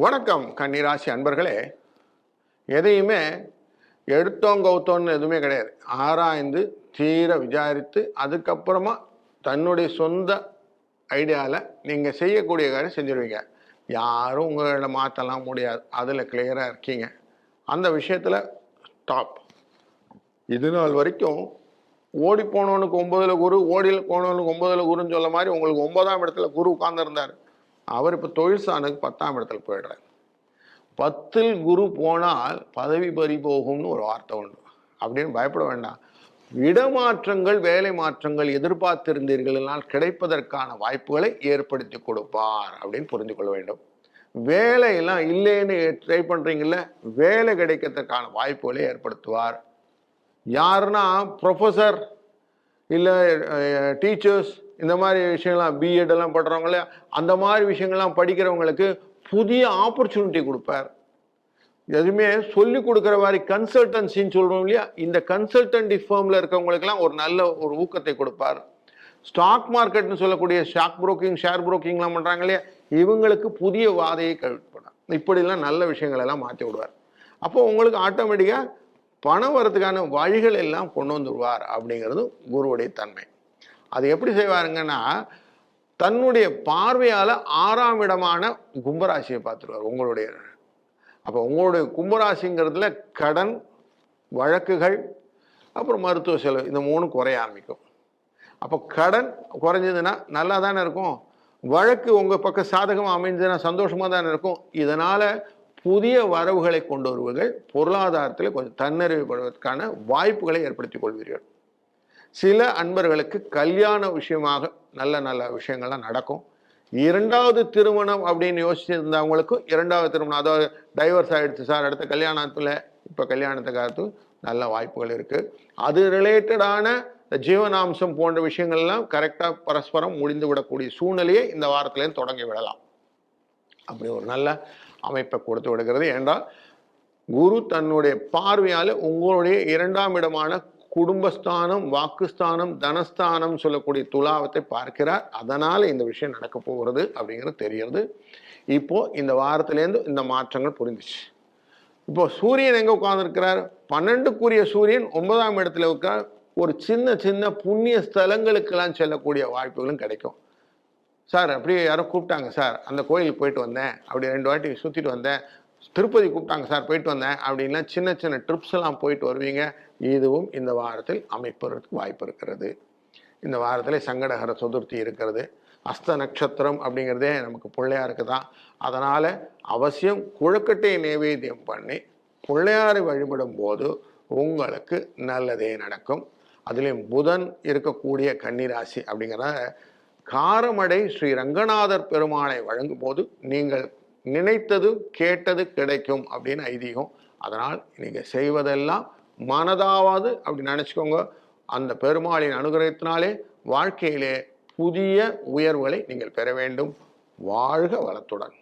வணக்கம் கன்னிராசி அன்பர்களே. எதையுமே எடுத்தோம் கவுத்தோன்னு எதுவுமே கிடையாது. ஆராய்ந்து தீர விசாரித்து அதுக்கப்புறமா தன்னுடைய சொந்த ஐடியாவில் நீங்கள் செய்யக்கூடிய காரியம் செஞ்சுருவீங்க. யாரும் உங்களை மாற்றலாம் முடியாது. அதில் கிளியராக இருக்கீங்க. அந்த விஷயத்தில் டாப் இது நாள் வரைக்கும் ஓடி போனவனுக்கு ஒம்பதில் குரு ஓடியில் போனவனுக்கு ஒம்பதில் குருன்னு சொல்ல மாதிரி உங்களுக்கு ஒன்பதாம் இடத்துல குரு உட்கார்ந்துருந்தார். அவர் இப்போ தொழில் சாணுக்கு பத்தாம் இடத்துல போயிடுறார். பத்தில் குரு போனால் பதவி பறி போகும்னு ஒரு வார்த்தை உண்டு. அப்படின்னு பயப்பட வேண்டாம். இடமாற்றங்கள் வேலை மாற்றங்கள் எதிர்பார்த்திருந்தீர்களால் கிடைப்பதற்கான வாய்ப்புகளை ஏற்படுத்தி கொடுப்பார் அப்படின்னு புரிந்து கொள்ள வேண்டும். வேலையெல்லாம் இல்லைன்னு ட்ரை பண்ணுறீங்கள வேலை கிடைக்கிறதுக்கான வாய்ப்புகளை ஏற்படுத்துவார். யாருன்னா ப்ரொஃபஸர் இல்லை டீச்சர்ஸ் இந்த மாதிரி விஷயங்கள்லாம் பிஎட் எல்லாம் பண்ணுறவங்களே அந்த மாதிரி விஷயங்கள்லாம் படிக்கிறவங்களுக்கு புதிய ஆப்பர்ச்சுனிட்டி கொடுப்பார். எதுவுமே சொல்லி கொடுக்குற மாதிரி கன்சல்டன்சின்னு சொல்கிறோம் இல்லையா இந்த கன்சல்டன்டி ஃபேமில் இருக்கவங்களுக்கெல்லாம் ஒரு நல்ல ஒரு ஊக்கத்தை கொடுப்பார். ஸ்டாக் மார்க்கெட்னு சொல்லக்கூடிய ஸ்டாக் புரோக்கிங் ஷேர் புரோக்கிங்லாம் பண்ணுறாங்க இல்லையா இவங்களுக்கு புதிய வாதையை கழிப்படும் இப்படிலாம் நல்ல விஷயங்களெல்லாம் மாற்றி விடுவார். அப்போ உங்களுக்கு ஆட்டோமேட்டிக்காக பணம் வரதுக்கான வழிகள் எல்லாம் கொண்டு வந்துடுவார் அப்படிங்கிறது குருவுடைய தன்மை. அது எப்படி செய்வாருங்கன்னா தன்னுடைய பார்வையால் ஆறாம் இடமான கும்பராசியை பார்த்துருவார் உங்களுடைய. அப்போ உங்களுடைய கும்பராசிங்கிறதுல கடன் வழக்குகள் அப்புறம் மருத்துவ செலவு இந்த மூணு குறைய ஆரம்பிக்கும். அப்போ கடன் குறைஞ்சதுன்னா நல்லா தானே இருக்கும்? வழக்கு உங்கள் பக்கம் சாதகமாக அமைஞ்சதுன்னா சந்தோஷமாக தானே இருக்கும்? இதனால் புதிய வரவுகளை கொண்டு வருவீர்கள். பொருளாதாரத்தில் கொஞ்சம் தன்னறிவுபடுவதற்கான வாய்ப்புகளை ஏற்படுத்திக் கொள்வீர்கள். சில அன்பர்களுக்கு கல்யாண விஷயமாக நல்ல நல்ல விஷயங்கள்லாம் நடக்கும். இரண்டாவது திருமணம் அப்படின்னு யோசிச்சிருந்தவங்களுக்கும் இரண்டாவது திருமணம் அதாவது டைவர்ஸ் ஆயிடுச்சு சார் அடுத்த கல்யாணத்தில் இப்போ கல்யாணத்துக்காக நல்ல வாய்ப்புகள் இருக்குது அது ரிலேட்டடான இந்த ஜீவனாம்சம் போன்ற விஷயங்கள்லாம் கரெக்டாக பரஸ்பரம் முடிந்து விடக்கூடிய சூழ்நிலையை இந்த வாரத்திலேருந்து தொடங்கி விடலாம். அப்படி ஒரு நல்ல அமைப்பை கொடுத்து விடுகிறது. என்றால் குரு தன்னுடைய பார்வையால் உங்களுடைய இரண்டாம் இடமான குடும்பஸ்தானம் வாக்குஸ்தானம் தனஸ்தானம் சொல்லக்கூடிய துலாவத்தை பார்க்கிறார். அதனால் இந்த விஷயம் நடக்க போகிறது அப்படிங்கிறது தெரிகிறது இப்போ இந்த வாரத்திலேருந்து இந்த மாற்றங்கள் புரிந்துச்சு இப்போ சூரியன் எங்கே உட்கார்ந்துருக்கிறார்? பன்னெண்டுக்குரிய சூரியன் ஒன்பதாம் இடத்துல உட்கார். ஒரு சின்ன சின்ன புண்ணிய ஸ்தலங்களுக்கெல்லாம் செல்லக்கூடிய வாய்ப்புகளும் கிடைக்கும். சார் அப்படியே யாரோ கூப்பிட்டாங்க சார். அந்த கோயிலுக்கு போயிட்டு வந்தேன். அப்படி ரெண்டு வாட்டி சுற்றிட்டு வந்தேன். திருப்பதி கூப்பிட்டாங்க சார் போயிட்டு வந்தேன். அப்படின்லாம் சின்ன சின்ன ட்ரிப்ஸ் எல்லாம் போயிட்டு வருவீங்க. இதுவும் இந்த வாரத்தில் அமைப்பதற்கு வாய்ப்பு இருக்கிறது. இந்த வாரத்தில் சங்கடகர சதுர்த்தி இருக்கிறது. அஸ்த நட்சத்திரம் அப்படிங்கிறதே நமக்கு பிள்ளையாருக்கு தான் அதனால் அவசியம் குழக்கட்டை நைவேத்தியம் பண்ணி பிள்ளையாரை வழிபடும் போது உங்களுக்கு நல்லதே நடக்கும். அதுலேயும் புதன் இருக்கக்கூடிய கன்னிராசி அப்படிங்கிறத காரமடை ஸ்ரீ ரங்கநாதர் பெருமானை வழங்கும் போது நீங்கள் நினைத்தது கேட்டது கிடைக்கும் அப்படின்னு ஐதீகம். அதனால் நீங்கள் செய்வதெல்லாம் மனதாவது அப்படி நினச்சிக்கோங்க. அந்த பெருமாளின் அனுகிரகத்தினாலே வாழ்க்கையிலே புதிய உயர்வுகளை நீங்கள் பெற வேண்டும். வாழ்க வளத்துடன்.